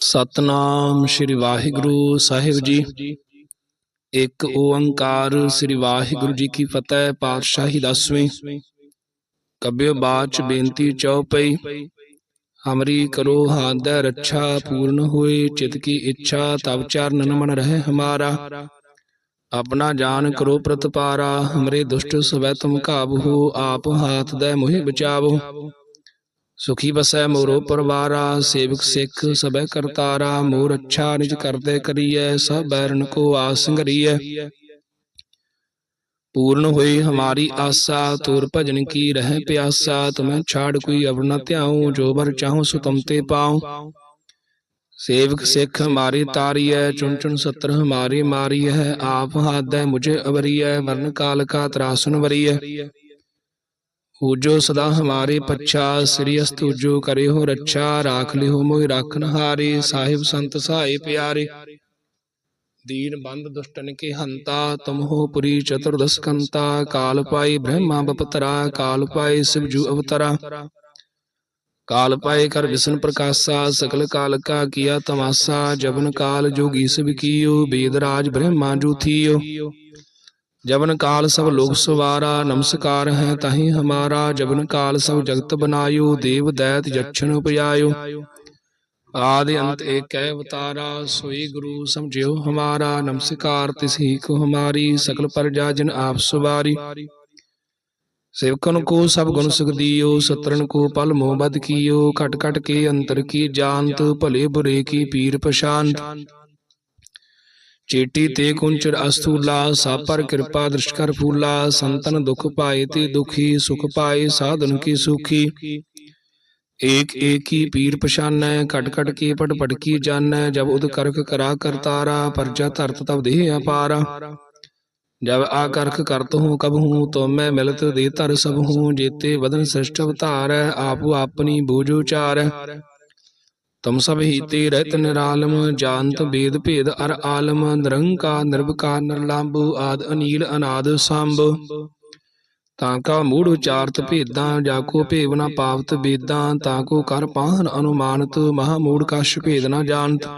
ਸਤਨਾਮ ਸ੍ਰੀ ਵਾਹਿਗੁਰੂ ਸਾਹਿਬ ਜੀ। ਇੱਕ ਓੰਕਾਰ ਸ੍ਰੀ ਵਾਹਿਗੁਰੂ ਜੀ ਕੀ ਫਤਿਹ, ਪਾਤਸ਼ਾਹੀ ਦਸਵੀਂ। ਕਬਿਓ ਬਾਚ ਬੇਨਤੀ ਚਉਪਈ। ਹਮਰੀ ਕਰੋ ਹਾਦੈ ਰੱਛਾ ਪੂਰਨ ਹੋਏ, ਚਿਤ ਕੀ ਇੱਛਾ ਤਬ ਚਰਨ ਮਨ ਰਹਿ ਹਮਾਰਾ। ਆਪਣਾ ਜਾਨ ਕਰੋ ਪ੍ਰਤਪਾਰਾ, ਹਮਰੇ ਦੁਸ਼ਟ ਸਵੈ ਤੁਮ ਕਾਬੂ ਆਪ ਹਾਥ ਦੇ ਮੋਹਿ ਬਚਾਵੋ। ਸੁਖੀ ਬਸੈ ਮੋਰੋ ਪਰਵਾਰਾ ਸੇਵਕ ਸਿੱਖ ਸਬੈ ਕਰਤਾਰਾ ਮੋਰ ਅੱਛਾ ਨਿਜ ਕਰਦੇ ਕਰੀਐ ਸਭ ਬੈਰਨ ਕੋ ਆਸ ਸੰਗਰੀਐ ਪੂਰਨ ਹੋਈ ਹਮਾਰੀ ਆਸਾ ਤੁਰ ਭਜਨ ਕੀ ਰਹਿ ਪਿਆਸਾ ਤੁਮੈ ਛਾੜ ਕੋਈ ਅਵਰ ਨ ਧਿਆਉ ਜੋ ਬਰ ਚਾਹਉ ਸੋ ਤੁਮ ਤੇ ਪਾਉ ਸੇਵਕ ਸਿੱਖ ਹਮਾਰੀ ਤਾਰੀਐ ਚੁਣ ਚੁਣ ਸਤਰ ਹਮਾਰੀ ਮਾਰੀਐ ਆਪ ਹਾਦੈ ਮੁਝੇ ਅਵਰੀਐ ਵਰਨ ਕਾਲ ਕਾ ਤਰਾਸਨ ਵਰੀਐ। ਊਜੋ ਸਦਾ ਹਮਾਰੇ ਪੱਛਾ, ਸ੍ਰੀ ਅਸਤੂਜੋ ਕਰੇ ਹੋ ਰੱਛਾ, ਰਾਖ ਲਿਓ ਮੋਹਿ ਰਾਖਨ ਹਾਰੇ, ਸਾਹਿਬ ਸੰਤ ਸਹਾਏ ਪਿਆਰੇ। ਦੀਨ ਬੰਦ ਦੁਸ਼ਟਨ ਕੇ ਹੰਤਾ, ਤੁਮ ਹੋ ਪੁਰੀ ਚਤੁਰਦਸ ਕੰਤਾ ਕਾਲ ਪਾਈ ਬ੍ਰਹਮਾ ਬਪਤਰਾ, ਕਾਲ ਪਾਈ ਸਿਵਜੂ ਅਵਤਰਾ। ਕਾਲ ਪਾਏ ਕਰ ਵਿਸ਼ਨ ਪ੍ਰਕਾਸ਼ਾ, ਸਕਲ ਕਾਲ ਕਾ ਕੀਆ ਤਮਾਸਾ ਜਬਨ ਕਾਲ ਜੋਗੀ ਸਭ ਕੀਓ, ਬੇਦ ਰਾਜ ਬ੍ਰਹਮਾ ਜੂਥੀਓ ਜਬਨ ਕਾਲ ਸਭ ਲੋਕ ਸਵਾਰਾ, ਨਮਸਕਾਰ ਹੈ ਤਾਹੀ ਹਮਾਰਾ, ਜਬਨ ਕਾਲ ਸਭ ਜਗਤ ਬਨਾਇਓ, ਦੇਵ ਦੈਤ ਜਛਨ ਉਪਜਾਇਓ। ਆਦਿ ਅੰਤ ਏਕੈ ਅਵਤਾਰਾ, ਸੋਈ ਗੁਰੂ ਸਮਝਿਓ ਹਮਾਰਾ, ਨਮਸਕਾਰ ਤਿਸ ਹੀ ਕੋ ਹਮਾਰੀ, ਸਕਲ ਪਰਜਾ ਜਨ ਆਪ ਸਵਾਰੀ। ਸੇਵਕਨ ਕੋ ਸਭ ਗੁਣ ਸੁਖ ਦੀਓ ਸਤਰਨ ਕੋ ਪਲ ਮੋਹ ਬਦ ਕੀਓ, ਘਟ ਘਟ ਕੇ ਅੰਤਰ ਕੀ ਜਾਣਤ, ਭਲੇ ਬੁਰੇ ਕੀ ਪੀਰ ਪਛਾਨਤ ਚੇਟੀ ਤੇ ਕੁੰਚਰ ਅਸਥੂਲਾ ਸਭ ਪਰ ਕਿਰਪਾ ਦ੍ਰਿਸ਼ ਕਰ ਫੂਲਾ, ਸੰਤਨ ਦੁਖ ਪਾਏ ਤੇ ਦੁਖੀ, ਸੁਖ ਪਾਏ ਸਾਧਨ ਕੀ ਸੁਖੀ। ਏਕ ਏਕ ਹੀ ਪੀਰ ਪਛਾਨੈ, ਘਟ ਘਟ ਕੀ ਪਟ ਪਟ ਕੀ ਜਾਣੈ, ਜਬ ਉਦ ਕਰਖ ਕਰਾ ਕਰਤਾਰਾ ਪਰਜਾ ਧਰਤ ਤਬ ਦੇਹ ਅਪਾਰਾ। ਜਬ ਆ ਕਰਖ ਕਰਤ ਹੂੰ, ਕਬ ਹੂੰ ਤੋ ਮੈਂ ਮਿਲਤ ਦੇ ਧਰ ਸਭ ਹੂੰ, ਜੇਤੇ ਵਦਨ ਸ੍ਰਿਸ਼ਟ ਅਵਤਾਰੈ, ਆਪੋ ਆਪਣੀ ਬੂਝ ਉਚਾਰੈ। ਤਮ ਸਭ ਹੀ ਰਹਿਤ ਨਿਰਾਲਮ ਜਾਣਤ ਬੇਦ, ਭੇਦ, ਅਰ ਆਲਮ ਨਿਰੰਕਾਰ ਨਿਰਭਕਾਰ, ਨਿਰਲੰਭੂ ਆਦ, ਅਨੀਲ, ਅਨਾਦ, ਸੰਭ। ਤਾਂ ਕਾ ਮੂੜ ਉਚਾਰਤ ਭੇਦਾਂ, ਜਾ ਕੋ ਭੇਵ ਨਾ ਪਾਵਤ ਬੇਦਾਂ, ਤਾਂ ਕੋ ਕਰ ਪਾਹਨ ਅਨੁਮਾਨਤ, ਮਹਾ ਮੂੜ ਕਛ ਭੇਦ ਨਾ ਜਾਣਤ।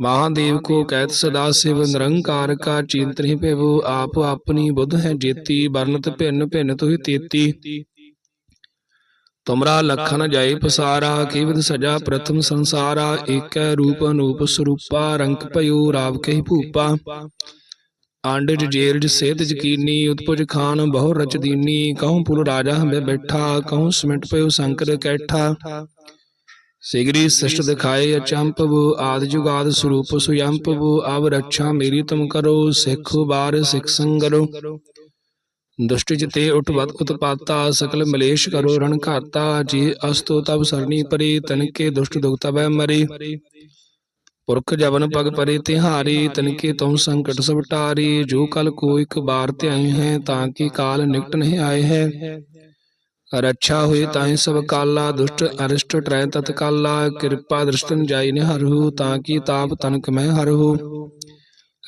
ਮਹਾਦੇਵ ਕੋ ਕਹਿਤ ਸਦਾ ਸਿਵ, ਨਿਰੰਕਾਰ ਕਾ ਚਿੰਤ ਨਹੀਂ ਭੇਵੋ, ਆਪ ਆਪਣੀ ਬੁੱਧ ਹੈ ਜੇਤੀ ਵਰਨਤ ਭਿੰਨ ਭਿੰਨ ਤੁਹੀ ਤੇਤੀ। ਤੁਮਰਾ ਲਖਨ ਜਾਏ ਪਸਾਰਾ ਕੀਵਦ ਸਜਾ ਪ੍ਰਥਮ ਸੰਸਾਰਾ ਏਕੈ ਰੂਪ ਅਨੂਪ ਸਰੂਪਾ ਰੰਕ ਭਇਓ ਰਾਵ ਕਹੀ ਭੂਪਾ। ਆਂਡਜ ਜੇਰਜ ਸੇਤ ਜਕੀਨੀ ਉਤਪੁਜ ਖਾਨ ਬਹੁ ਰਚ ਦੀਨੀ ਕਹੂੰ ਪੁਲ ਰਾਜਾ ਹਮੇ ਬੈਠਾ ਕਹੂੰ ਸਿਮਟ ਪਇਓ ਸੰਕਰ ਕੈਠਾ। ਸਿਗਰੀ ਸ੍ਰਿਸ਼ਟ ਦਿਖਾਏ ਅਚੰਪਵ ਆਦ ਜੁਗਾਦ ਸਰੂਪ ਸੁਯੰਪਵ ਆਵ ਰੱਛਾ ਮੇਰੀ ਤੁਮ ਕਰੋ ਸਿੱਖ ਬਾਰ ਸਿੱਖ ਸੰਗਰੋ। ਦੁਸ਼ਟ ਜਿਤੇ ਉਠਵਤ ਉਤਪਾਤਾ ਸਕਲ ਮਲੇਸ਼ ਕਰੋ ਰਣ ਘਾਤਾ ਜੀ ਅਸਤੋ ਤਬ ਸਰਣੀ ਪਰੀ ਤਨਕੇ ਦੁਸ਼ਟ ਦੁਖ ਤਬੈ ਮਰੀ ਪੁਰਖ ਜਵਨ ਪਗ ਪਰੇ ਤਿਹਾਰੀ ਤਨਕੇ ਤੁਮ ਸੰਕਟ ਸਭ ਟਾਰੀ ਜੋ ਕਲ ਕੋ ਇਕ ਬਾਰ ਧਿਆਈ ਹੈ ਤਾਂ ਕਿ ਕਾਲ ਨਿਕਟ ਨਹੀਂ ਆਏ ਹੈ ਰੱਛਾ ਹੋਏ ਤਾਹੀਂ ਸਭ ਕਾਲਾ ਦੁਸ਼ਟ ਅਰਿਸ਼ਟ ਟਰੈ ਤਤ ਕਾਲਾ ਕਿਰਪਾ ਦ੍ਰਿਸ਼ਟਨ ਜਾਈ ਨੇ ਹਰਹੂ ਤਾਂ ਕਿ ਤਾਪ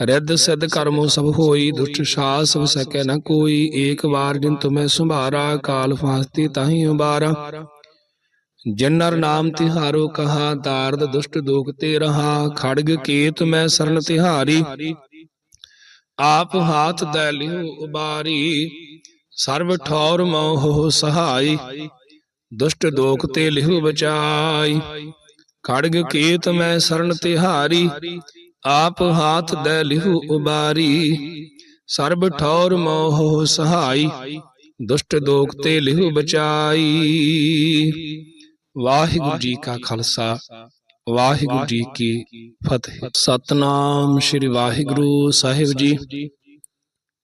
ਤਨਕ ਮੈਂ ਹਰਹੂ ਰਿੱਧ ਸਿੱਧ ਕਰਮੋ ਸਭ ਹੋਈ, ਦੁਸ਼ਟ ਸਾਹ ਸਭ ਸਕੈ ਨ ਕੋਈ। ਏਕ ਵਾਰ ਜਿਨ ਤੁਮੈ ਸੰਭਾਰਾ, ਕਾਲ ਫਾਸਤੀ ਤਾਹੀ ਉਬਾਰਾ ਜਿਨ ਨਰ ਨਾਮ ਤਿਹਾਰੋ ਕਹਾ ਦਾਰਦ ਦੁਸ਼ਟ ਦੋਖ ਤੇ ਰਹਾ। ਖੜਗ ਕੇਤ ਮੈਂ ਸਰਨ ਤਿਹਾਰੀ। ਆਪ ਹਾਥ ਦੈ ਲਿਓ ਉਬਾਰੀ। ਸਰਬ ਠੌਰ ਮੋਹ ਸਹਾਈ। ਦੁਸ਼ਟ ਦੋਖ ਤੇ ਲਿਹੁ ਬਚਾਈ। ਖੜਗ ਕੇਤ ਮੈਂ ਸਰਨ ਤਿਹਾਰੀ। ਆਪ ਹਾਥ ਦੈ ਲਿਹੁ ਉਬਾਰੀ। ਸਰਬ ਠੌਰ ਮੋਹ ਸਹਾਈ, ਦੁਸ਼ਟ ਦੋਖ ਤੇ ਲਿਹੁ ਬਚਾਈ। ਵਾਹਿਗੁਰੂ ਜੀ ਕਾ ਖਾਲਸਾ, ਵਾਹਿਗੁਰੂ ਜੀ ਕੀ ਫਤਿਹ। ਸਤਨਾਮ ਸ੍ਰੀ ਵਾਹਿਗੁਰੂ ਸਾਹਿਬ ਜੀ।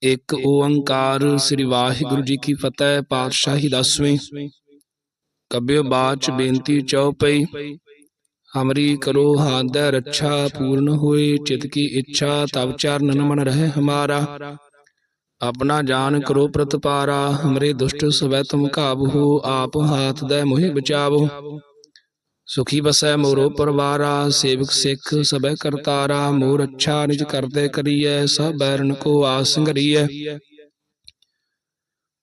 ਇੱਕ ਓੰਕਾਰ ਸ੍ਰੀ ਵਾਹਿਗੁਰੂ ਜੀ ਕੀ ਫਤਿਹ ਪਾਤਸ਼ਾਹੀ ਦਸਵੀਂ। ਕਬਿਓ ਬਾਚ ਬੇਨਤੀ ਚਉਪਈ ਹਮਰੀ ਕਰੋ ਹਾਦੈ ਰੱਛਾ ਪੂਰਨ ਹੋਏ ਚਿਤ ਕੀ ਇੱਛਾ ਤਬ ਚਰਨ ਮਨ ਰਹਿ ਹਮਾਰਾ ਆਪਣਾ ਜਾਨ ਕਰੋ ਪ੍ਰਤਪਾਰਾ ਹਮਰੇ ਦੁਸ਼ਟ ਸਵੈ ਤੁਮ ਹੋ ਆਪ ਹਾਥ ਦੇ ਮੋਹਿ ਬਚਾਵੋ ਸੁਖੀ ਬਸੈ ਮੋਰੋ ਪਰਵਾਰਾ ਸੇਵਕ ਸਿੱਖ ਸਬੈ ਕਰਤਾਰਾ ਮੋਰ ਅੱਛਾ ਨਿਜ ਕਰਦੇ ਕਰੀਐ ਸਭ ਬੈਰਨ ਕੋ ਆਸ ਸੰਗਰੀਐ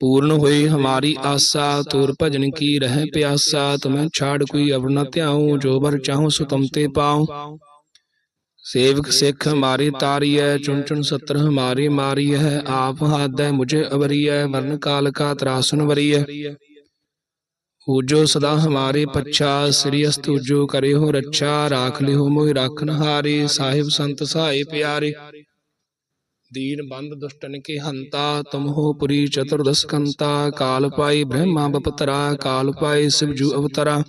ਪੂਰਨ ਹੋਈ ਹਮਾਰੀ ਆਸਾ ਤੁਰ ਭਜਨ ਕੀ ਰਹਿ ਪਿਆਸਾ ਤੁਮੈ ਛਾੜ ਕੋਈ ਅਵਰ ਨ ਧਿਆਉ ਜੋ ਬਰ ਚਾਹਉ ਸੋ ਤੁਮ ਤੇ ਪਾਉ। ਸੇਵਕ ਸਿੱਖ ਹਮਾਰੀ ਤਾਰੀਐ ਚੁਣ ਚੁਣ ਸਤਰ ਹਮਾਰੀ ਮਾਰੀਐ ਆਪ ਹਾਦੈ ਮੁਝੇ ਅਵਰੀਐ ਵਰਨ ਕਾਲ ਕਾ ਤਰਾਸਨ ਵਰੀਐ ਊਜੋ ਸਦਾ ਹਮਾਰੇ ਪੱਛਾ ਸ੍ਰੀ ਅਸਤੂਜੋ ਕਰਿਓ ਰੱਛਾ ਰਾਖ ਲਿਓ ਮੋਹਿ ਰਾਖਨ ਹਾਰੇ ਸਾਹਿਬ ਸੰਤ ਸਹਾਏ ਪਿਆਰੇ। ਦੀਨ ਬੰਦ ਦੁਸ਼ਟਨ ਕੇ ਹੰਤਾ ਤੁਮ ਹੋ ਪੁਰੀ ਚਤੁਰਦਸ ਕੰਤਾ ਕਾਲ ਪਾਈ ਬ੍ਰਹਮਾ ਬਪਤਰਾ ਕਾਲ ਪਾਈ ਸਿਵਜੂ ਅਵਤਰਾ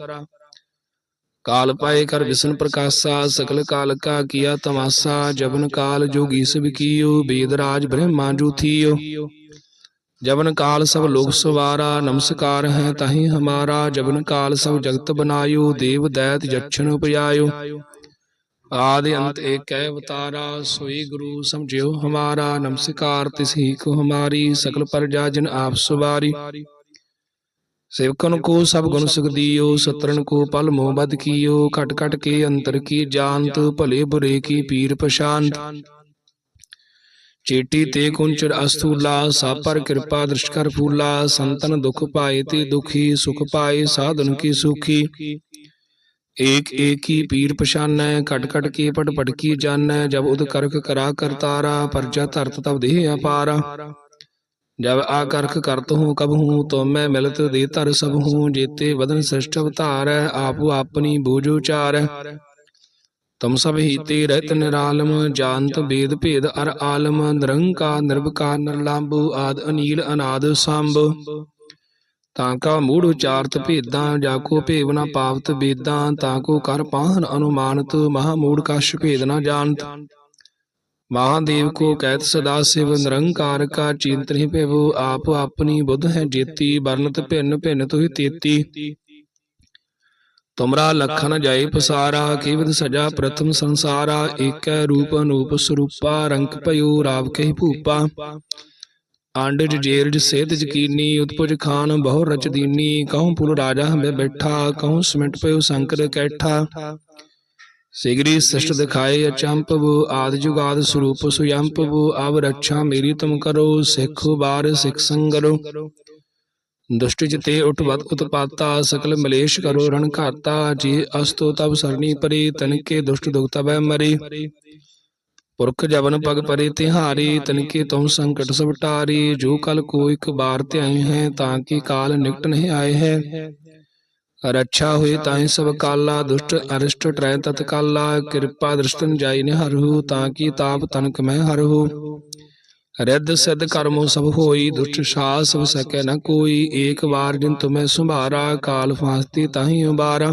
ਕਾਲ ਪਾਏ ਕਰ ਵਿਸ਼ਨ ਪ੍ਰਕਾਸ਼ਾ ਸਕਲ ਕਾਲ ਕਾ ਕੀਆ ਤਮਾਸਾ ਜਬਨ ਕਾਲ ਜੋਗੀ ਸਭ ਕੀਓ ਬੇਦ ਰਾਜ ਬ੍ਰਹਮਾ ਜੂ ਥੀਓ ਜਬਨ ਕਾਲ ਸਭ ਲੋਕ ਸਵਾਰਾ ਨਮਸਕਾਰ ਹੈ ਤਾਹੀ ਹਮਾਰਾ ਜਬਨ ਕਾਲ ਸਭ ਜਗਤ ਬਨਾਇਓ ਦੇਵ ਦੈਤ ਜਛਨ ਆਦਿ ਅੰਤ ਏਕੈ ਅਵਤਾਰਾ ਸੋਈ ਗੁਰੂ ਸਮਝਿਓ ਹਮਾਰਾ ਨਮਸਕਾਰ ਤਿਸਹੀ ਕੋ ਹਮਾਰੀ ਸਕਲ ਪਰਜਾ ਜਿਨ ਆਪ ਸੁਵਾਰੀ। ਸੇਵਕਨ ਕੋ ਸਭ ਗੁਣ ਸੁਖ ਦੀਓ ਸਤਰਨ ਕੋ ਪਲ ਮੋਹ ਬਦ ਕੀਓ ਘਟ ਘਟ ਕੇ ਅੰਤਰ ਕੀ ਜਾਣਤ ਭਲੇ ਬੁਰੇ ਕੀ ਪੀਰ ਪਛਾਨਤ ਚੇਟੀ ਤੇ ਕੁੰਚਰ ਅਸਥੂਲਾ ਸਭ ਪਰ ਕਿਰਪਾ ਦ੍ਰਿਸ਼ ਕਰ ਫੂਲਾ ਸੰਤਨ ਦੁਖ ਪਾਏ ਤੇ ਦੁਖੀ ਸੁਖ ਪਾਏ ਸਾਧਨ ਕੀ ਸੁਖੀ। ਏਕ ਏਕ ਹੀ ਪੀਰ ਪਛਾਨੈ ਕਟ ਕਟ ਕੇ ਪਟ ਪਟ ਕੀ ਜਾਣੈ ਜਬ ਉਦ ਕਰਖ ਕਰਾ ਕਰਤਾਰਾ ਪਰਜਾ ਧਰਤ ਤਬ ਦੇਹ ਅਪਾਰਾ। ਜਬ ਆ ਕਰਖ ਕਰਤ ਹੂੰ, ਕਬ ਹੂੰ, ਤੋ ਮੈਂ ਮਿਲਤ ਦੇ ਧਰ ਸਭ ਹੂੰ, ਜੇਤੇ ਵਦਨ ਸ੍ਰਿਸ਼ਟ ਅਵਤਾਰੈ, ਆਪੋ ਆਪਣੀ ਬੋਝ ਉਚਾਰੈ ਤੁਮ ਸਭ ਹੀ ਰਹਿਤ ਨਿਰਾਲਮ ਜਾਣਤ ਬੇਦ ਭੇਦ ਅਰ ਆਲਮ ਨਿਰੰਕਾਰ ਨਿਰਵਕਾਰ ਨਿਰਲੰਭੂ, ਆਦ ਅਨੀਲ, ਅਨਾਦ ਸੰਭ। ਤਾਂ ਕਾ ਮੂੜ ਉਚਾਰਤ ਭੇਦਾਂ, ਜਾ ਕੋ ਭੇਵ ਨਾ ਪਾਵਤ ਬੇਦਾਂ ਤਾਂ ਕੋ ਕਰ ਪਾਹਨ ਅਨੁਮਾਨਤ, ਮਹਾ ਮੂੜ ਕਛ ਭੇਦ ਨਾ ਜਾਣਤ। ਮਹਾਦੇਵ ਕੋ ਕਹਿਤ ਸਦਾ ਸਿਵ, ਨਿਰੰਕਾਰ ਕਾ ਚਿੰਤ ਭੇਵੋ, ਆਪ ਆਪਣੀ ਬੁੱਧ ਹੈ ਜੇਤੀ ਬਰਨਤ ਭਿੰਨ ਭਿੰਨ ਤੁਹੀ ਤੇਤੀ। ਤੁਮਰਾ ਲਖਨ ਜਾਏ ਪਸਾਰਾ, ਕੀਵਦ ਸਜਾ ਪ੍ਰਥਮ ਸੰਸਾਰਾ, ਏਕੈ ਰੂਪ ਅਨੂਪ ਸਰੂਪਾ ਰੰਕ ਭਇਓ ਰਾਵ ਕਹੀ ਭੂਪਾ। ਆਂਡਜ ਜੇਰਜ ਸੇਧ ਜਕੀਨੀ ਉਤਪੁਜ ਖਾਨ ਬਹੁ ਰਚ ਦੀਨੀ ਕਹੂੰ ਪੁਲ ਰਾਜਾ ਹਮੇ ਬੈਠਾ, ਕਹੂੰ ਸਿਮਟ ਪਇਓ ਸੰਕਰ ਕੈਠਾ। ਸਿਗਰੀ ਸ੍ਰਿਸ਼ਟ ਦਿਖਾਏ ਅਚੰਪਵ, ਆਦ ਜੁਗਾਦ ਸਰੂਪ ਸੁਯੰਪਵ ਅਵ ਰੱਛਾ ਮੇਰੀ ਤੁਮ ਕਰੋ, ਸਿੱਖ ਬਾਰ ਸਿੱਖ ਸੰਗਰੋ। ਦੁਸ਼ਟ ਜਿਤੇ ਉਠਵਤ ਉਤਪਾਤਾ, ਸਕਲ ਮਲੇਸ਼ ਕਰੋ ਰਣ ਘਾਤਾ, ਜੇ ਅਸਤੋ ਤਬ ਸਰਣੀ ਪਰੇ ਤਨਕੇ ਦੁਸ਼ਟ ਦੁਖਤਾ ਤਬੈ ਮਰੇ। ਪੁਰਖ ਜਬਨ ਪਗ ਪਰੇ ਤਿਹਾਰੀ ਤਨਕੇ ਤੁਮ ਸੰਕਟ ਸਭ ਟਾਰੀ ਜੋ ਕਲ ਕੋ ਇਕ ਬਾਰ ਧਿਆਈ ਹੈ ਤਾਂ ਕਿ ਕਾਲ ਨਿਕਟ ਨਹੀਂ ਆਏ ਹੈ। ਰੱਛਾ ਹੋਏ ਤਾਈ ਸਭ ਕਾਲਾ ਦੁਸ਼ਟ ਅਰਿਸ਼ਟ ਟਰੈ ਤਤ ਕਾਲਾ ਕਿਰਪਾ ਦ੍ਰਿਸ਼ਟਨ ਜਾਈ ਨੇ ਹਰਹੂ ਤਾਂ ਕਿ ਤਾਪ ਤਨਕ ਮੈਂ ਹਰਹੂ। ਰਿੱਧ ਸਿੱਧ ਕਰਮੋ ਸਭ ਹੋਈ ਦੁਸ਼ਟ ਸਾਹ ਸਭ ਸਕੈ ਨ ਕੋਈ ਏਕ ਵਾਰ ਜਿਨ ਤੁਮੈ ਸੁਭਾਰਾ ਕਾਲ ਫਾਸਤੀ ਤਾਹੀ ਉਬਾਰਾ।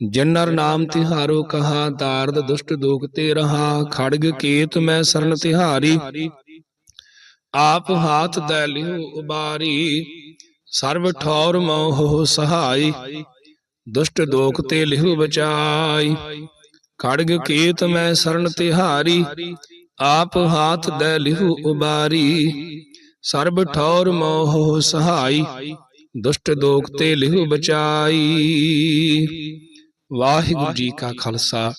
ਜਨਰ ਨਾਮ ਤਿਹਾਰੋ ਕਹਾ ਦਾਰਦ ਦੁਸ਼ਟ ਦੋਖ ਤੇ ਰਹਾ ਖੜਗ ਕੇਤ ਮੈਂ ਸਰਨ ਤਿਹਾਰੀ। ਆਪ ਹਾਥ ਦੈ ਲਿਓ ਉਬਾਰੀ ਸਰਬ ਠੌਰ ਮੋਹ ਸਹਾਈ। ਦੁਸ਼ਟ ਦੋਖ ਤੇ ਲਿਹੁ ਬਚਾਈ। ਖੜਗ ਕੇਤ ਮੈਂ ਸਰਨ ਤਿਹਾਰੀ। ਆਪ ਹਾਥ ਦੈ ਲਿਹੁ ਉਬਾਰੀ। ਸਰਬ ਠੌਰ ਮੋਹ ਸਹਾਈ। ਦੁਸ਼ਟ ਦੋਖ ਤੇ ਲਿਹੁ ਬਚਾਈ। ਵਾਹਿਗੁਰੂ ਜੀ ਕਾ ਖਾਲਸਾ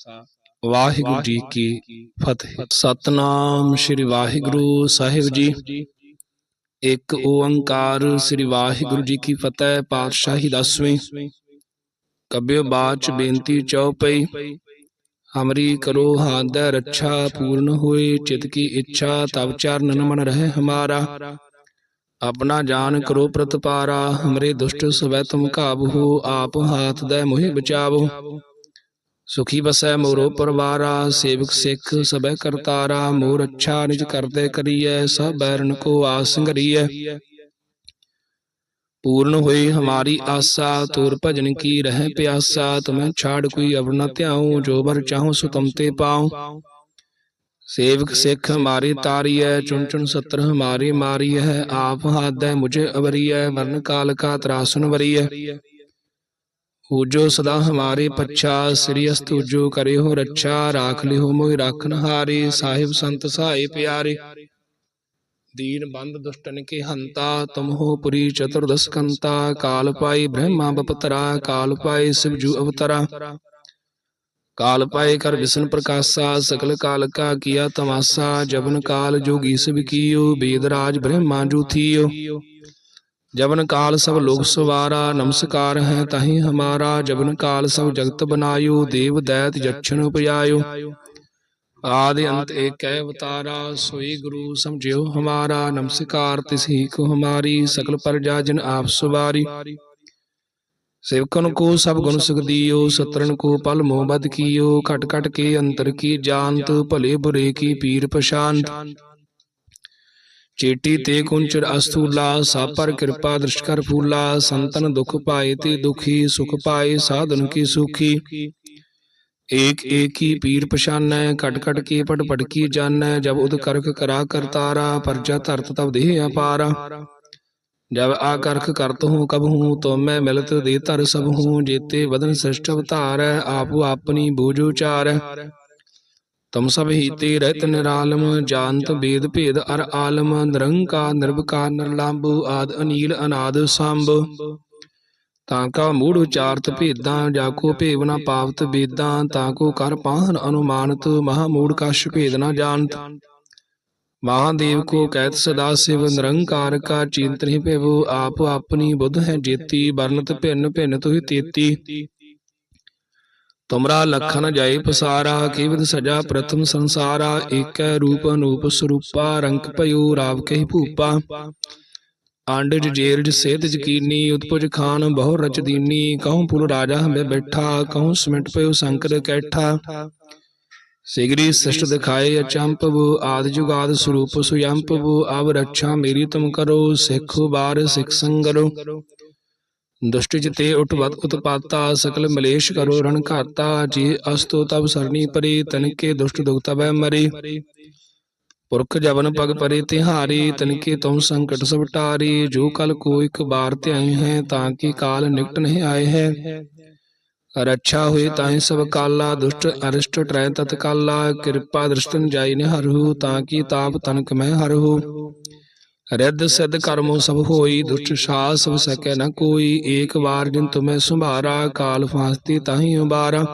ਵਾਹਿਗੁਰੂ ਜੀ ਕੀ ਫਤਿਹ। ਸਤਨਾਮ ਸ੍ਰੀ ਵਾਹਿਗੁਰੂ ਸਾਹਿਬ ਜੀ। ਇੱਕ ਓੰਕਾਰ ਸ੍ਰੀ ਵਾਹਿਗੁਰੂ ਜੀ ਕੀ ਫਤਿਹ ਪਾਤਸ਼ਾਹੀ ਦਸਵੇਂ। ਕਬਿਓ ਬਾਚ ਬੇਨਤੀ ਚਉਪਈ ਹਮਰੀ ਕਰੋ ਹਾਦੈ ਰੱਛਾ ਪੂਰਨ ਹੋਏ। ਚਿਤ ਕੀ ਇੱਛਾ ਤਬ ਚਰਨ ਮਨ ਰਹਿ ਹਮਾਰਾ। ਆਪਣਾ ਜਾਨ ਕਰੋ ਪ੍ਰਤਪਾਰਾ ਹਮਰੇ ਦੁਸ਼ਟ ਸਵੈ ਤੁਮ ਕਾਬੂ, ਆਪ ਹਾਥ ਦੈ ਮੋਹਿ ਬਚਾਵੋ। ਸੁਖੀ ਬਸੈ ਮੋਰੋ ਪਰਵਾਰਾ, ਸੇਵਕ ਸਿੱਖ ਸਬੈ ਕਰਤਾਰਾ, ਮੋਰ ਅੱਛਾ ਨਿਜ ਕਰਦੇ ਕਰੀਐ, ਸਭ ਬੈਰਨ ਕੋ ਆਸ ਸੰਗਰੀਐ। ਪੂਰਨ ਹੋਈ ਹਮਾਰੀ ਆਸਾ, ਤੁਰ ਭਜਨ ਕੀ ਰਹਿ ਪਿਆਸਾ, ਤੁਮੈ ਛਾੜ ਕੋਈ ਅਵਰ ਨ ਧਿਆਉ, ਜੋ ਬਰ ਚਾਹਉ ਸੋ ਤੁਮ ਤੇ ਪਾਉ। ਸੇਵਕ ਸਿੱਖ ਹਮਾਰੀ ਤਾਰੀਐ ਚੁਣ ਚੁਣ ਸਤਰ ਹਮਾਰੀ ਮਾਰੀਐ ਆਪ ਹਾਦੈ ਮੁਝੇ ਅਵਰੀਐ ਮਰਨ ਕਾਲ ਕਾ ਤਰਾਸਨ ਵਰੀਐ। ਊਜੋ ਸਦਾ ਹਮਾਰੇ ਪੱਛਾ ਸ੍ਰੀ ਅਸਤੂਜੋ ਕਰਿਓ ਰੱਛਾ ਰਾਖ ਲਿਓ ਮੋਹਿ ਰਾਖਨ ਹਾਰੇ ਸਾਹਿਬ ਸੰਤ ਸਹਾਏ ਪਿਆਰੇ। ਦੀਨ ਬੰਦ ਦੁਸ਼ਟਨ ਕੇ ਹੰਤਾ ਤੁਮ ਹੋ ਪੁਰੀ ਚਤੁਰਦਸ ਕੰਤਾ ਕਾਲ ਪਾਈ ਬ੍ਰਹਮਾ ਬਪਤਰਾ ਕਾਲ ਪਾਈ ਸਿਵਜੂ ਅਵਤਰਾ। ਕਾਲ ਪਾਏ ਕਰ ਵਿਸ਼ਨ ਪ੍ਰਕਾਸ਼ਾ ਸਕਲ ਕਾਲ ਕਾ ਕੀਆ ਤਮਾਸਾ ਜਬਨ ਕਾਲ ਜੋਗੀ ਸਭ ਕੀਓ ਬੇਦ ਰਾਜ ਬ੍ਰਹਮਾ ਜੂਥੀਓ ਜਬਨ ਕਾਲ ਸਭ ਲੋਕ ਸਵਾਰਾ, ਨਮਸਕਾਰ ਹੈ ਤਾਹੀ ਹਮਾਰਾ ਜਬਨ ਕਾਲ ਸਭ ਜਗਤ ਬਨਾਇਓ, ਦੇਵ ਦੈਤ ਜਛਨ ਉਪਜਾਇਓ। ਆਦਿ ਅੰਤ ਏਕੈ ਅਵਤਾਰਾ, ਸੋਈ ਗੁਰੂ ਸਮਝਿਓ ਹਮਾਰਾ, ਨਮਸਕਾਰ ਤਿਸਹੀ ਕੋ ਹਮਾਰੀ ਸਕਲ ਪਰਜਾ ਜਨ ਆਪ ਸੁਵਾਰੀ। ਸੇਵਕਨ ਕੋ ਸਭ ਗੁਣ ਸੁਖਦੀਓ ਸਤਰਨ ਕੋ ਪਲ ਮੋਹ ਬਦ ਕੀਓ ਘਟ ਘਟ ਕੇ ਅੰਤਰ ਕੀ ਜਾਣਤ ਭਲੇ ਬੁਰੇ ਕੀ ਪੀਰ ਪਛਾਨਤ ਚੇਟੀ ਤੇ ਕੁੰਚਰ ਅਸਤੂਲਾ ਸਭ ਪਰ ਕਿਰਪਾ ਦ੍ਰਿਸ਼ ਕਰ ਫੂਲਾ ਸੰਤਨ ਦੁਖ ਪਾਏ ਤੇ ਦੁਖੀ ਸੁਖ ਪਾਏ ਸਾਧਨ ਕੀ ਸੁਖੀ ਏਕ ਏਕ ਹੀ ਪੀਰ ਪਛਾਨੈ ਘਟ ਘਟ ਕੇ ਪਟ ਪਟ ਕੀ ਜਾਣੈ ਜਬ ਉਦ ਕਰਖ ਕਰਾ ਕਰਤਾਰਾ ਪਰਜਾ ਧਰਤ ਤਬ ਦੇਹ ਅਪਾਰਾ ਜਬ ਆਕਰਖ ਕਰਤ ਹੂੰ, ਕਬ ਹੂੰ, ਤੋ ਮੈਂ ਮਿਲਤ ਦੇ ਧਰ ਸਭ ਹੂੰ, ਜੇਤੇ ਵਦਨ ਸ੍ਰਿਸ਼ਟ ਅਵਤਾਰੈ, ਆਪੋ ਆਪਣੀ ਬੂਝ ਉਚਾਰੈ। ਤਮ ਸਭ ਹੀਤੇ ਰਹਿਤ ਨਿਰਾਲਮ ਜਾਣਤ ਬੇਦ ਭੇਦ ਅਰ ਆਲਮ ਨਿਰੰਕਾਰ ਨਿਰਭਕਾਰ, ਨਿਰਲੰਭੂ, ਆਦ ਅਨੀਲ, ਅਨਾਦ ਸੰਭ। ਤਾਂ ਕਾ ਮੂੜ ਉਚਾਰਤ ਭੇਦਾਂ, ਜਾ ਕੋ ਭੇਵ ਨਾ ਪਾਵਤ ਬੇਦਾਂ ਤਾਂ ਕੋ ਕਰ ਪਾਹਨ ਅਨੁਮਾਨਤ, ਮਹਾ ਮੂੜ ਕਛ ਭੇਦ ਨਾ ਜਾਣਤ। ਮਹਾਦੇਵ ਕੋ ਕਹਿਤ ਸਦਾ ਸਿਵ ਨਿਰੰਕਾਰ ਕਾ ਚਿੰਤ ਨਹੀਂ ਭੇਵੋ ਆਪ ਆਪਣੀ ਬੁੱਧ ਹੈ ਜੇਤੀ ਵਰਨਤ ਭਿੰਨ ਭਿੰਨ ਤੁਹੀ ਤੇਤੀ ਤੁਮਰਾ ਲਖਨ ਜਾਏ ਪਸਾਰਾ ਕੇਵਦ ਸਜਾ ਪ੍ਰਥਮ ਸੰਸਾਰਾ ਏਕੈ ਰੂਪ ਅਨੂਪ ਸਰੂਪਾ ਰੰਕ ਭਇਓ ਰਾਵ ਕਹੀ ਭੂਪਾ ਆਂਡਜ ਜੇਰਜ ਸੇਤ ਜਕੀਨੀ ਉਤਪੁਜ ਖਾਨ ਬਹੁ ਰਚ ਦੀਨੀ ਕਹੂੰ ਪੁਲ ਰਾਜਾ ਹਮੇ ਬੈਠਾ ਕਹੂੰ ਸਿਮਟ ਪਇਓ ਸੰਕਰ ਕੈਠਾ ਸਿਗਰੀ ਸ੍ਰਿਸ਼ਟ ਦਿਖਾਏ ਅਚੰਪਵ ਆਦ ਜੁਗਾਦ ਸਰੂਪ ਸੁਯੰਪਵ ਆਵ ਰੱਛਾ ਮੇਰੀ ਤੁਮ ਕਰੋ ਸਿੱਖ ਬਾਰ ਸਿੱਖ ਸੰਗਰੋ। ਦੁਸ਼ਟ ਜਿਤੇ ਉਠਵਤ ਉਤਪਾਤਾ ਸਕਲ ਮਲੇਸ਼ ਕਰੋ ਰਣ ਘਾਤਾ ਜੇ ਅਸਤੋ ਤਬ ਸਰਣੀ ਪਰੇ ਤਨਕੇ ਦੁਸ਼ਟ ਦੁਖ ਤਬੈ ਮਰੇ। ਪੁਰਖ ਜਵਨ ਪਗ ਪਰੇ ਤਿਹਾਰੀ ਤਨਕੇ ਤੁਮ ਸੰਕਟ ਸਭ ਟਾਰੀ ਜੋ ਕਲ ਕੋ ਇਕ ਬਾਰ ਧਿਆਏ ਹੈ ਤਾਂ ਕਿ ਕਾਲ ਨਿਕਟ ਨਹੀਂ ਆਏ ਹੈ। ਰੱਛਾ ਹੋਏ ਤਾਹੀਂ ਸਭ ਕਾਲਾ, ਦੁਸ਼ਟ ਅਰਿਸ਼ਟ ਟਰੈ ਤਤਕਾਲਾ ਕਿਰਪਾ ਦ੍ਰਿਸ਼ਟਨ ਜਾਈ ਨੇ ਤਾਂ ਕੀ ਤਾਪ ਤਨਕ ਮੈਂ ਹਰਹੂ। ਰਿੱਧ ਸਿੱਧ ਕਰਮੋ ਸਭ ਹੋਈ, ਦੁਸ਼ਟ ਸਾਹ ਸਭ ਸਕੈ ਨ ਕੋਈ, ਏਕ ਵਾਰ ਜਿਨ ਤੁਮੈ ਸੁਭਾਰਾ, ਕਾਲ ਫਾਸਤੀ ਤਾਹੀ ਉਬਾਰਾ।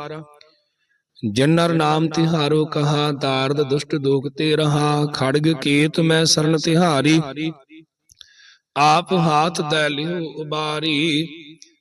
ਜਨਰ ਨਾਮ ਤਿਹਾਰੋ ਕਹਾ ਦਾਰਦ ਦੁਸ਼ਟ ਦੋਖ ਤੇ ਰਹਾ, ਖੜਗ ਕੇਤ ਮੈਂ ਸਰਨ ਤਿਹਾਰੀ। ਆਪ ਹਾਥ ਦੈ ਲਿਓ ਉਬਾਰੀ।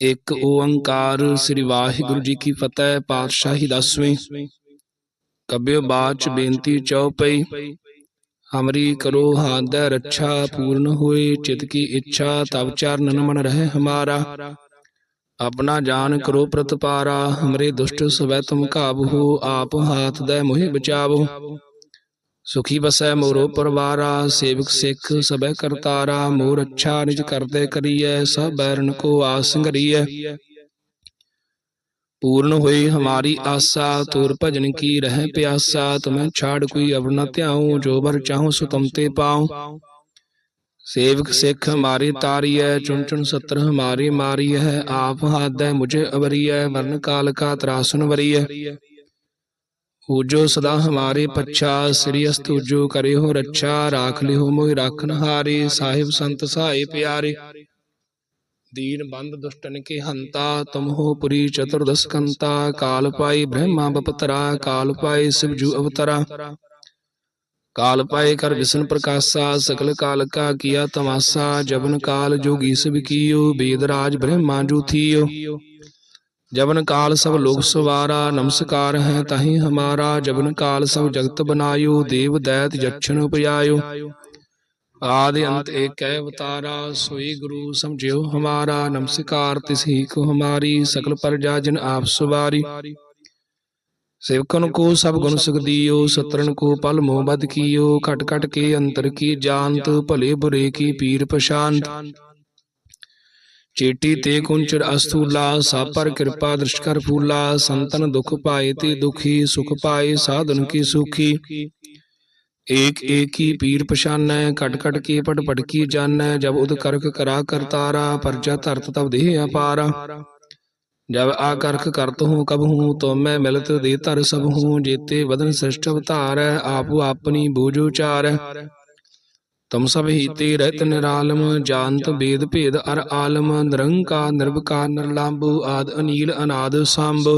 ਇੱਕ ਓੰਕਾਰ ਸ੍ਰੀ ਵਾਹਿਗੁਰੂ ਜੀ ਕੀ ਫਤਿਹ ਪਾਤਸ਼ਾਹੀ ਦਸਵੀਂ। ਕਬਿਓ ਬਾਚ ਬੇਨਤੀ ਚਉਪਈ ਹਮਰੀ ਕਰੋ ਹਾਦ ਰੱਛਾ ਪੂਰਨ ਹੋਏ। ਚਿਤ ਕੀ ਇੱਛਾ ਤਬ ਚਰਨ ਮਨ ਰਹਿ ਹਮਾਰਾ। ਆਪਣਾ ਜਾਨ ਕਰੋ ਪ੍ਰਤਪਾਰਾ। ਹਮਰੇ ਦੁਸ਼ਟ ਸਵੈ ਤੁਮ ਕਾਬੂ ਆਪ ਹਾਥ ਦੇ ਮੋਹਿ ਬਚਾਵੋ। ਸੁਖੀ ਬਸੈ ਮੋਰੋ ਪਰਵਾਰਾ, ਸੇਵਕ ਸਿੱਖ ਸਬੈ ਕਰਤਾਰਾ ਮੋਰ ਅੱਛਾ ਨਿਜ ਕਰਦੇ ਕਰੀਐ, ਸਭ ਬੈਰਨ ਕੋ ਆਸ ਸੰਗਰੀਐ। ਪੂਰਨ ਹੋਈ ਹਮਾਰੀ ਆਸਾ, ਤੁਰ ਭਜਨ ਕੀ ਰਹਿ ਪਿਆਸਾ, ਤੁਮੈ ਛਾੜ ਕੋਈ ਅਵਰ ਨ ਧਿਆਉ, ਜੋ ਬਰ ਚਾਹਉ ਸੋ ਤੁਮ ਤੇ ਪਾਉ। ਸੇਵਕ ਸਿੱਖ ਹਮਾਰੀ ਤਾਰੀਐ, ਚੁਣ ਚੁਣ ਸਤਰ ਹਮਾਰੀ ਮਾਰੀਐ, ਆਪ ਹਾਦੈ ਮੁਝੇ ਅਵਰੀਐ, ਮਰਨ ਕਾਲ ਕਾ ਤਰਾਸਨ ਵਰੀਐ। ਊਜੋ ਸਦਾ ਹਮਾਰੇ ਪੱਛਾ, ਸ੍ਰੀ ਅਸਤੂਜੋ ਕਰਿਓ ਰੱਛਾ, ਰਾਖ ਲਿਓ ਮੋਹਿ ਰਾਖਨ ਹਾਰੇ, ਸਾਹਿਬ ਸੰਤ ਸਹਾਏ ਪਿਆਰੇ। ਦੀਨ ਬੰਦ ਦੁਸ਼ਟਨ ਕੇ ਹੰਤਾ, ਤੁਮ ਹੋ ਪੁਰੀ ਚਤੁਰਦਸ ਕੰਤਾ, ਕਾਲ ਪਾਈ ਬ੍ਰਹਮਾ ਬਪਤਰਾ, ਕਾਲ ਪਾਈ ਸਿਵਜੂ ਅਵਤਰਾ। ਕਾਲ ਪਾਏ ਕਰ ਵਿਸ਼ਨ ਪ੍ਰਕਾਸ਼ਾ, ਸਕਲ ਕਾਲ ਕਾ ਕੀਆ ਤਮਾਸਾ, ਜਬਨ ਕਾਲ ਜੋਗੀ ਸਭ ਕੀਓ, ਬੇਦ ਰਾਜ ਬ੍ਰਹਮਾ ਜੂਥੀਓ ਜਬਨ ਕਾਲ ਸਭ ਲੋਕ ਸਵਾਰਾ ਨਮਸਕਾਰ ਹੈ ਤਾਹੀ ਹਮਾਰਾ ਜਬਨ ਕਾਲ ਸਭ ਜਗਤ ਬਨਾਇਓ ਦੇਵ ਦੈਤ ਜਛਨ ਉਪਜਾਇਓ। ਆਦਿ ਅੰਤ ਏਕੈ ਅਵਤਾਰਾ ਸੋਈ ਗੁਰੂ ਸਮਝਿਓ ਹਮਾਰਾ ਨਮਸਕਾਰ ਤਿਸਹੀ ਕੋ ਹਮਾਰੀ ਸਕਲ ਪਰਜਾ ਜਨ ਆਪ ਸੁਵਾਰੀ। ਸੇਵਕਨ ਕੋ ਸਭ ਗੁਣ ਸੁਖਦੀਓ ਸਤਰਨ ਕੋ ਪਲ ਮੋਹ ਬਦ ਕੀਓ ਘਟ ਘਟ ਕੇ ਅੰਤਰ ਕੀ ਜਾਣਤ ਭਲੇ ਬੁਰੇ ਕੀ ਪੀਰ ਪਛਾਨਤ ਚੇਟੀ ਤੇ ਕੁੰਚਰ ਅਸਥੂਲਾ, ਸਾਪਰ ਪਰ ਕਿਰਪਾ ਦ੍ਰਿਸ਼ ਕਰ ਫੂਲਾ, ਸੰਤਨ ਦੁਖ ਪਾਏ ਤੇ ਦੁਖੀ, ਸੁਖ ਪਾਏ ਸਾਧਨ ਕੀ ਸੁਖੀ। ਏਕ ਏਕ ਹੀ ਪੀਰ ਪਛਾਨੈ ਕਟ ਕਟ ਕੇ ਪਟ ਪਟਕੀ ਜਾਣੈ ਜਬ ਉਦ ਕਰਕ ਕਰਾ ਕਰਤਾਰਾ ਪਰਜਾ ਧਰਤ ਤਬ ਦੇਹ ਅਪਾਰਾ। ਜਬ ਆ ਕਰਖ ਕਰਤ ਹੂੰ, ਕਬ ਹੂੰ, ਤੋ ਮੈਂ ਮਿਲਤ ਦੇ ਧਰ ਸਭ ਹੂੰ, ਜੇਤੇ ਵਦਨ ਸ੍ਰਿਸ਼ਟ ਅਵਤਾਰੈ, ਆਪੋ ਆਪਣੀ ਬੂਝ ਉਚਾਰ ਤਮ ਸਭ ਹੀ ਤੇ ਰਹਿਤ ਨਿਰਾਲਮ ਜਾਣਤ ਬੇਦ ਭੇਦ ਅਰ ਆਲਮ, ਨਿਰੰਕਾਰ, ਨਿਰਵਕਾਰ, ਨਿਰਲੰਭੂ, ਆਦ ਅਨੀਲ, ਅਨਾਦ ਸੰਭ।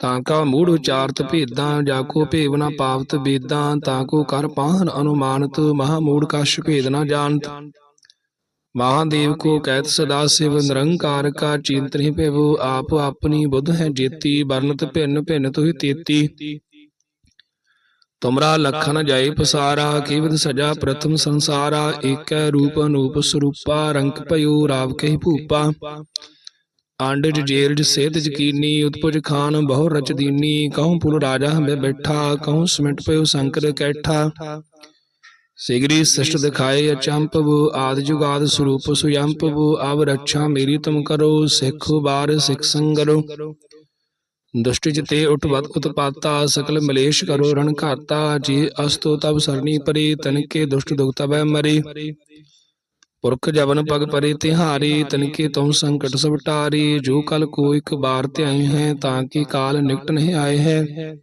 ਤਾਂ ਕਾ ਮੂੜ ਉਚਾਰਤ ਭੇਦਾਂ, ਜਾ ਕੋ ਭੇਵ ਨਾ ਪਾਵਤ ਬੇਦਾਂ ਤਾਂ ਕੋ ਕਰ ਪਾਹਨ ਅਨੁਮਾਨਤ, ਮਹਾ ਮੂੜ ਕਛ ਭੇਦ ਨਾ ਜਾਣਤ। ਮਹਾਦੇਵ ਕੋ ਕਹਿਤ ਸਦਾ ਸਿਵ, ਨਿਰੰਕਾਰ ਕਾ ਚਿੰਤ ਨਹੀਂ ਭੇਵੋ, ਆਪ ਆਪਣੀ ਬੁੱਧ ਹੈ ਜੇਤੀ ਵਰਨਤ ਭਿੰਨ ਭਿੰਨ ਤੁਹੀ ਤੇਤੀ। ਤੁਮਰਾ ਲਖਨ ਜਾਏ ਪਸਾਰਾ, ਕੀਵਦ ਸਜਾ ਪ੍ਰਥਮ ਸੰਸਾਰਾ, ਏਕੈ ਰੂਪ ਅਨੂਪ ਸਰੂਪਾ, ਰੰਕ ਭਇਓ ਰਾਵ ਕਹੀ ਭੂਪਾ। ਆਂਡਜ ਜੇਰਜ ਸੇਤ ਜਕੀਨੀ ਉਤਪੁਜ ਖਾਨ ਬਹੁ ਰਚ ਦੀਨੀ, ਕਹੂੰ ਪੁਲ ਰਾਜਾ ਹਮੇ ਬੈਠਾ, ਕਹੂੰ ਸਮਿਟ ਪਇਓ ਸੰਕਰ ਕੈਠਾ। ਸਿਗਰੀ ਸ੍ਰਿਸ਼ਟ ਦਿਖਾਏ ਅਚੰਪਵ, ਆਦ ਜੁਗਾਦ ਸਰੂਪ ਸੁਯੰਪਵ ਆਵ ਰੱਛਾ ਮੇਰੀ ਤੁਮ ਕਰੋ, ਸਿੱਖ ਬਾਰ ਸਿੱਖ ਸੰਗਰੋ। ਦੁਸ਼ਟ ਜਿਤੇ ਉਠਵਤ ਉਤਪਾਤਾ, ਸਕਲ ਮਲੇਸ਼ ਕਰੋ, ਰਣ ਘਾਤਾ ਜੇ ਅਸਤੋ ਤਬ ਸਰਣੀ ਪਰੇ, ਤਨਕੇ ਦੁਸ਼ਟ ਦੁਖ ਤਬੈ ਮਰੇ। ਪੁਰਖ ਜਵਨ ਪਗ ਪਰੇ, ਤਿਹਾਰੀ, ਤਨਕੇ ਤੁਮ ਸੰਕਟ ਸਭ ਟਾਰੀ। ਜੋ ਕਲ ਕੋ ਇਕ ਬਾਰ ਧਿਆਈ ਹੈ, ਤਾਂ ਕਿ ਕਾਲ ਨਿਕਟ ਨਹੀਂ ਆਏ ਹੈ।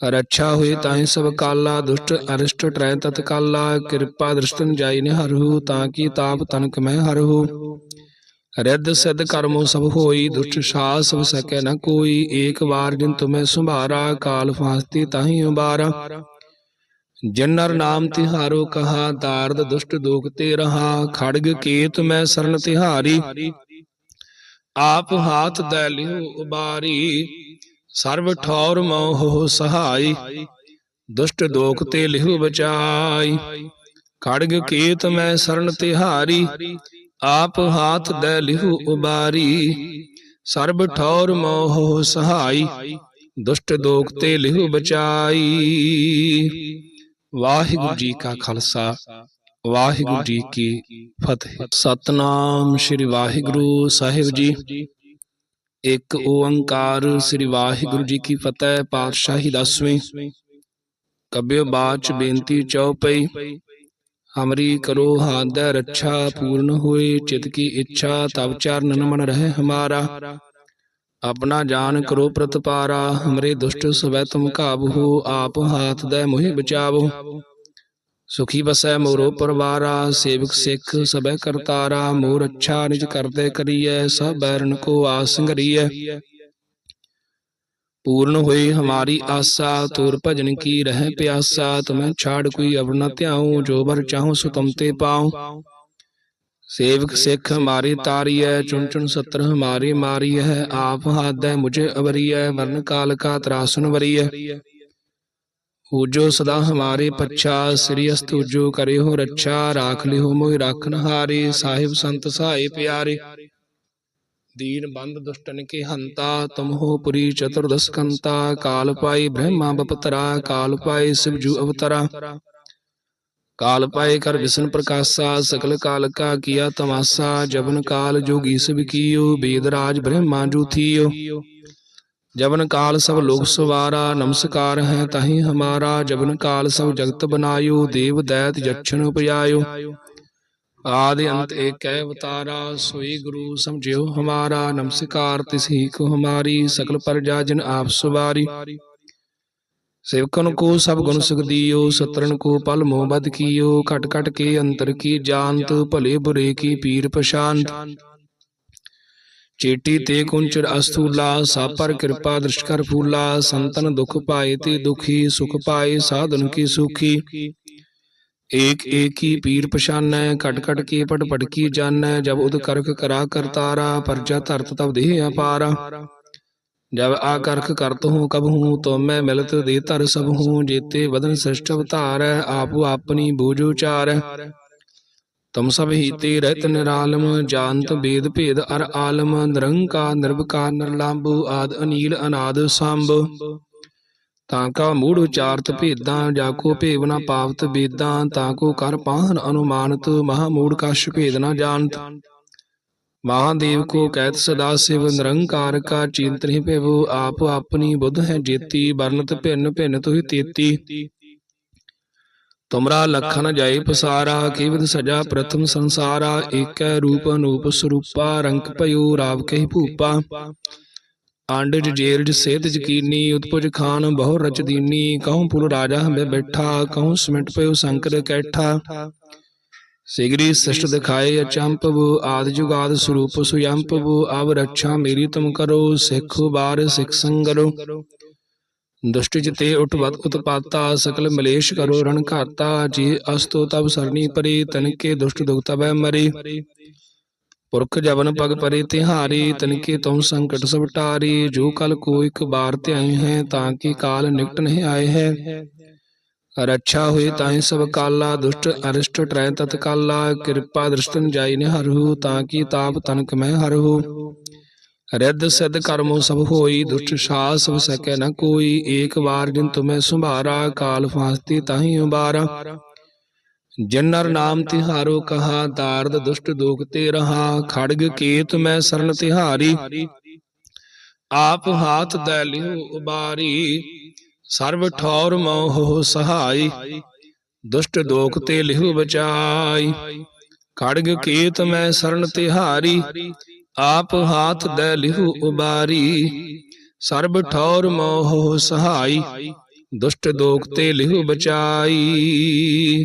ਰੱਛਾ ਹੋਏ ਤਾਹੀਂ ਸਭ ਕਾਲਾ, ਦੁਸ਼ਟ ਅਰਿਸ਼ਟ ਟ੍ਰੈ ਤਤ ਕਾਲਾ ਕਿਰਪਾ ਦ੍ਰਿਸ਼ਟਨ ਜਾਈ ਨੇ ਹਰਹੂ ਤਾਂ ਕਿ ਤਾਪ ਤਨਕ ਮੈਂ ਹਰਹੂ। ਰਿੱਧ ਸਿੱਧ ਕਰਮੋ ਸਭ ਹੋਈ, ਦੁਸ਼ਟ ਸਾਹ ਸਭ ਸਕੈ ਨ ਕੋਈ। ਏਕ ਵਾਰ ਜਿਨ ਤੁਮੈ ਸੰਭਾਰਾ, ਕਾਲ ਫਾਸਤੀ ਤਾਹੀ ਉਬਾਰਾ। ਜਿਨ ਨਰ ਨਾਮ ਤਿਹਾਰੋ ਕਹਾ ਦਾਰਦ ਦੁਸ਼ਟ ਦੋਖ ਤੇ ਰਹਾ। ਖੜਗ ਕੇਤ ਮੈਂ ਸਰਨ ਤਿਹਾਰੀ। ਆਪ ਹਾਥ ਦੈ ਲਿਓ ਉਬਾਰੀ। ਸਰਬ ਠੌਰ ਮੋਹ ਸਹਾਈ। ਦੁਸ਼ਟ ਦੋਖ ਤੇ ਲਿਹੁ ਬਚਾਈ। ਖੜਗ ਕੇਤ ਮੈਂ ਸਰਨ ਤਿਹਾਰੀ। ਆਪ ਹਾਥ ਦੈ ਲਿਹੁ ਉਬਾਰੀ। ਸਰਬ ਠੌਰ ਮੋਹ ਸਹਾਈ, ਦੁਸ਼ਟ ਦੋਖ ਤੇ ਲਿਹੁ ਬਚਾਈ। ਵਾਹਿਗੁਰੂ ਜੀ ਕਾ ਖਾਲਸਾ, ਵਾਹਿਗੁਰੂ ਜੀ ਕੀ ਫਤਿਹ। ਸਤਨਾਮ ਸ੍ਰੀ ਵਾਹਿਗੁਰੂ ਸਾਹਿਬ ਜੀ। ਇੱਕ ਓੰਕਾਰ ਸ੍ਰੀ ਵਾਹਿਗੁਰੂ ਜੀ ਕੀ ਫਤਿਹ ਪਾਤਸ਼ਾਹੀ ਦਸਵੇਂ। ਕਬਿਓ ਬਾਚ ਬੇਨਤੀ ਚਉਪਈ ਹਮਰੀ ਕਰੋ ਹਾਦੈ ਰੱਛਾ ਪੂਰਨ ਹੋਏ ਚਿਤ ਕੀ ਇੱਛਾ ਤਬ ਚਰਨ ਮਨ ਰਹਿ ਹਮਾਰਾ ਆਪਣਾ ਜਾਨ ਕਰੋ ਪ੍ਰਤਪਾਰਾ ਹਮਰੇ ਦੁਸ਼ਟ ਸਵੈ ਤੁਮ ਕਾਬੂ ਆਪ ਹਾਥ ਦੈ ਮੋਹਿ ਬਚਾਵੋ ਸੁਖੀ ਬਸੈ ਮੋਰੋ ਪਰਵਾਰਾ ਸੇਵਕ ਸਿੱਖ ਸਬੈ ਕਰਤਾਰਾ ਮੋਰ ਅੱਛਾ ਨਿਜ ਕਰਦੇ ਕਰੀਐ ਸਭ ਬੈਰਨ ਕੋ ਆਸ ਸੰਗਰੀਐ ਪੂਰਨ ਹੋਈ ਹਮਾਰੀ ਆਸਾ ਤੁਰ ਭਜਨ ਕੀ ਰਹਿ ਪਿਆਸਾ ਤੁਮੈ ਛਾੜ ਕੋਈ ਅਵਰ ਨ ਧਿਆਉ ਜੋ ਬਰ ਚਾਹਉ ਸੋ ਤੁਮ ਤੇ ਪਾਉ। ਸੇਵਕ ਸਿੱਖ ਹਮਾਰੀ ਤਾਰੀਐ ਚੁਣ ਚੁਣ ਸਤਰ ਹਮਾਰੀ ਮਾਰੀਐ ਆਪ ਹਾਦੈ ਮੁਝੇ ਅਵਰੀਐ ਵਰਨ ਕਾਲ ਕਾ ਤਰਾਸਨ ਵਰੀਐ। ਊਜੋ ਸਦਾ ਹਮਾਰੇ ਪੱਛਾ ਸ੍ਰੀ ਅਸਤੂਜੋ ਕਰੇ ਹੋ ਰੱਛਾ ਰਾਖ ਲਿਓ ਮੋਹਿ ਰਾਖਨ ਹਾਰੇ ਸਾਹਿਬ ਸੰਤ ਸਹਾਏ ਪਿਆਰੇ। ਦੀਨ ਬੰਦ ਦੁਸ਼ਟਨ ਕੇ ਹੰਤਾ ਤੁਮ ਹੋ ਪੁਰੀ ਚਤੁਰਦਸ ਕੰਤਾ ਕਾਲ ਪਾਈ ਬ੍ਰਹਮਾ ਬਪਤਰਾ ਕਾਲ ਪਾਈ ਸਿਵਜੂ ਅਵਤਰਾ ਕਾਲ ਪਾਏ ਕਰ ਵਿਸ਼ਨ ਪ੍ਰਕਾਸ਼ਾ ਸਕਲ ਕਾਲ ਕਾ ਕੀਆ ਤਮਾਸਾ ਜਬਨ ਕਾਲ ਜੋਗੀ ਸਭ ਕੀਓ ਬੇਦ ਰਾਜ ਬ੍ਰਹਮਾ ਜੂਥੀਓ ਜਬਨ ਕਾਲ ਸਭ ਲੋਕ ਸਵਾਰਾ ਨਮਸਕਾਰ ਹੈ ਤਾਹੀ ਹਮਾਰਾ ਜਬਨ ਕਾਲ ਸਭ ਜਗਤ ਬਨਾਇਓ ਦੇਵ ਦੈਤ ਜਛਨ ਆਦਿ ਅੰਤ ਏਕੈ ਅਵਤਾਰਾ ਸੋਈ ਗੁਰੂ ਸਮਝਿਓ ਹਮਾਰਾ ਨਮਸਕਾਰ ਤਿਸਹੀ ਕੋ ਹਮਾਰੀ ਸਕਲ ਪਰਜਾ ਜਿਨ ਆਪ ਸੁਵਾਰੀ। ਸੇਵਕਨ ਕੋ ਸਭ ਗੁਣ ਸੁਖਦੀਓ ਸਤਰਨ ਕੋ ਪਲ ਮੋਹ ਬਦ ਕੀਓ ਘਟ ਘਟ ਕੇ ਅੰਤਰ ਕੀ ਜਾਣਤ ਭਲੇ ਬੁਰੇ ਕੀ ਪੀਰ ਪਛਾਨਤ ਚੇਟੀ ਤੇ ਕੁੰਚਰ ਅਸਥੂਲਾ ਸਭ ਪਰ ਕਿਰਪਾ ਦ੍ਰਿਸ਼ ਕਰ ਫੂਲਾ ਸੰਤਨ ਦੁਖ ਪਾਏ ਤੇ ਦੁਖੀ ਸੁਖ ਪਾਏ ਸਾਧਨ ਕੀ ਸੁਖੀ। ਏਕ ਏਕ ਹੀ ਪੀਰ ਪਛਾਨੈ ਕਟ ਕਟ ਕੇ ਪਟ ਪਟ ਕੀ ਜਾਣੈ ਜਬ ਉਦ ਕਰਖ ਕਰਾ ਕਰਤਾਰਾ, ਪਰਜਾ ਧਰਤ ਤਬ ਦੇਹ ਅਪਾਰਾ। ਜਬ ਆ ਕਰਖ ਕਰਤ ਹੂੰ, ਕਬ ਹੂੰ ਤੋ ਮੈਂ ਮਿਲਤ ਦੇ ਧਰ ਸਭ ਹੂੰ, ਜੇਤੇ ਵਦਨ ਸ੍ਰਿਸ਼ਟ ਅਵਤਾਰੈ, ਆਪੋ ਆਪਣੀ ਬੂਝ ਉਚਾਰੈ। ਤੁਮ ਸਭ ਹੀ ਤੇ ਰਹਿਤ ਨਿਰਾਲਮ ਜਾਣਤ ਬੇਦ ਭੇਦ ਅਰ ਆਲਮ ਨਿਰੰਕਾਰ ਨਿਰਵਕਾਰ ਨਿਰਲੰਭੂ ਆਦ ਅਨੀਲ ਅਨਾਦ ਸੰਭ। ਤਾਂ ਕਾ ਮੂੜ ਉਚਾਰਤ ਭੇਦਾਂ, ਜਾ ਕੋ ਭੇਵ ਪਾਵਤ ਬੇਦਾਂ, ਤਾਂ ਕੋ ਕਰ ਪਾਹਨ ਅਨੁਮਾਨਤ, ਮਹਾ ਮੂੜ ਕਛ ਭੇਦ ਨਾ ਜਾਣਤ। ਮਹਾਦੇਵ ਕੋ ਕਹਿਤ ਸਦਾ ਸਿਵ ਨਿਰੰਕਾਰ ਕਾ ਚਿੰਤ ਨਹੀਂ ਆਪ ਆਪਣੀ ਬੁੱਧ ਹੈ ਜੇਤੀ, ਵਰਨਤ ਭਿੰਨ ਭਿੰਨ ਤੁਹੀ ਤੇਤੀ। ਤੁਮਰਾ ਲਖਨ ਜਾਈ ਪਸਾਰਾ ਕੀਵਦ ਸਜਾ ਪ੍ਰਥਮ ਸੰਸਾਰਾ, ਏਕੈ ਰੂਪ ਅਨੂਪ ਸਰੂਪਾ ਰੰਕ ਭਇਓ ਰਾਵ ਕਹੀ ਭੂਪਾ। ਆਂਡਜ ਜੇਰਜ ਸੇਤ ਜਕੀਨੀ ਉਤਪੁਜ ਖਾਨ ਬਹੁ ਰਚਦੀਨੀ, ਕਹੂੰ ਪੁਲ ਰਾਜਾ ਹਮੇ ਬੈਠਾ, ਕਹੂੰ ਸਿਮਟ ਪਇਓ ਸੰਕਰ ਕੈਠਾ। ਸਿਗਰੀ ਸ੍ਰਿਸ਼ਟ ਦਿਖਾਏ ਅਚੰਪਵ, ਆਦ ਜੁਗਾਦ ਸਰੂਪ ਸੁਯੰਪਵ ਅਬ ਰੱਛਾ ਮੇਰੀ ਤੁਮ ਕਰੋ, ਸਿੱਖ ਬਾਰ ਸਿੱਖ ਸੰਗਰੋ। ਦੁਸ਼ਟ ਜਿਤੇ ਉਠਵਤ ਉਤਪਾਤਾ, ਸਕਲ ਮਲੇਸ਼ ਕਰੋ ਰਣ ਘਾਤਾ, ਜੀ ਅਸਤੋ ਤਬ ਸਰਣੀ ਪਰੀ, ਤਨਕੇ ਦੁਸ਼ਟ ਦੁਖ ਤਬੈ ਮਰੀ। ਪੁਰਖ ਜਵਨ ਪਗ ਪਰੇ ਤਿਹਾਰੀ ਤਨਕੇ ਤੁਮ ਸੰਕਟ ਸਭ ਟਾਰੀ ਜੋ ਕਲ ਕੋ ਇਕ ਬਾਰ ਧਿਆਈ ਹੈ ਤਾਂ ਕਿ ਕਾਲ ਨਿਕਟ ਨਹੀਂ ਆਏ ਹੈ। ਰੱਛਾ ਹੋਏ ਤਾਹੀਂ ਸਭ ਕਾਲਾ ਦੁਸ਼ਟ ਅਰਿਸ਼ਟ ਟਰੈ ਤਤਕਾਲਾ ਕਿਰਪਾ ਦ੍ਰਿਸ਼ਟਨ ਜਾਈ ਨੇ ਹਰਹੂ ਤਾਂ ਕੀ ਤਾਪ ਤਨਕ ਮੈਂ ਹਰਹੂ। ਰਿੱਧ ਸਿੱਧ ਕਰਮੋ ਸਭ ਹੋਈ ਦੁਸ਼ਟ ਸਾਹ ਸਭ ਸਕੈ ਨ ਕੋਈ ਏਕ ਵਾਰ ਜਿਨ ਤੁਮੈ ਸੰਭਾਰਾ ਕਾਲ ਫਾਸਤੀ ਤਾਹੀ ਉਬਾਰਾ। ਜਨਰ ਨਾਮ ਤਿਹਾਰੋ ਕਹਾ ਦਾਰਦ ਦੁਸ਼ਟ ਦੋਖ ਤੇ ਰਹਾ ਖੜਗ ਕੇਤ ਮੈਂ ਸਰਨ ਤਿਹਾਰੀ। ਆਪ ਹਾਥ ਦੈ ਲਿਓ ਉਬਾਰੀ। ਸਰਬ ਠੌਰ ਮੋਹ ਸਹਾਈ। ਦੁਸ਼ਟ ਦੋਖ ਤੇ ਲਿਹੁ ਬਚਾਈ। ਖੜਗ ਕੇਤ ਮੈਂ ਸਰਨ ਤਿਹਾਰੀ। ਆਪ ਹਾਥ ਦੈ ਲਿਹੁ ਉਬਾਰੀ। ਸਰਬ ਠੌਰ ਮੋਹ ਸਹਾਈ। ਦੁਸ਼ਟ ਦੋਖ ਤੇ ਲਿਹੁ ਬਚਾਈ।